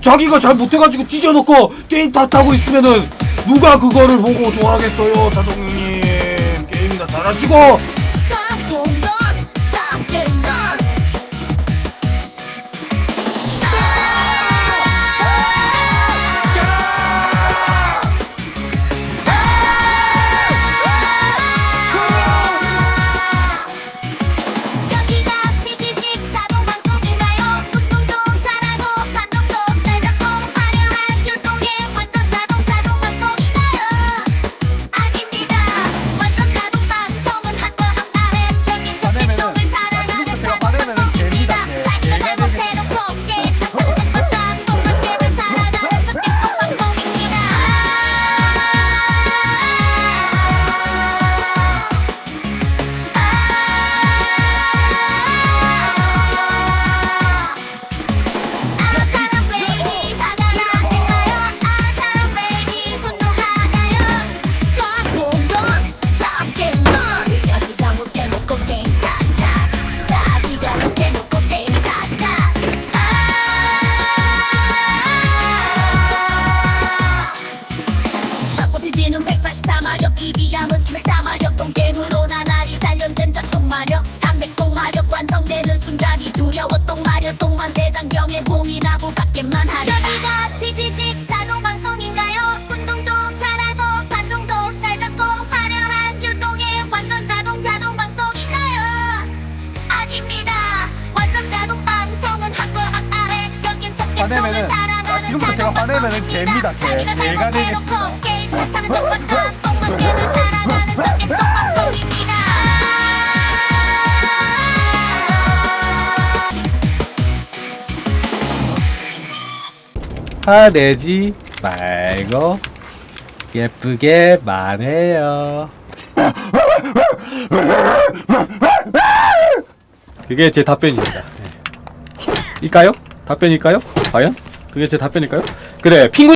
자기가 잘 못해가지고 찢어놓고 게임 탓하고 있으면은 누가 그거를 보고 좋아하겠어요 자동님. 게임이나 잘하시고 204마력 똥개으로 나날이 단련된 작동마력. 300동마력 완성되는 순간이 두려웠던 마력 동만 대장경에 봉이 나고 같게만 하리라 여기가 지지직 자동방송인가요? 운동도 잘하고 반동도 잘 잡고 화려한 율동의 완전 자동 자동방송인가요? 아닙니다. 완전 자동방송은 한과 한아래 여긴 적개똥을 화내면은- 사랑하는 아, 지금부터 제가 화내면은 개입니다, 개. 자기가 개가 잘못해놓고 게임 못하는 화내지 말고 예쁘게 말해요. 그게 제 답변입니다. 네. 일까요? 답변일까요? 과연? 그게 제 답변일까요? 그래, 핑구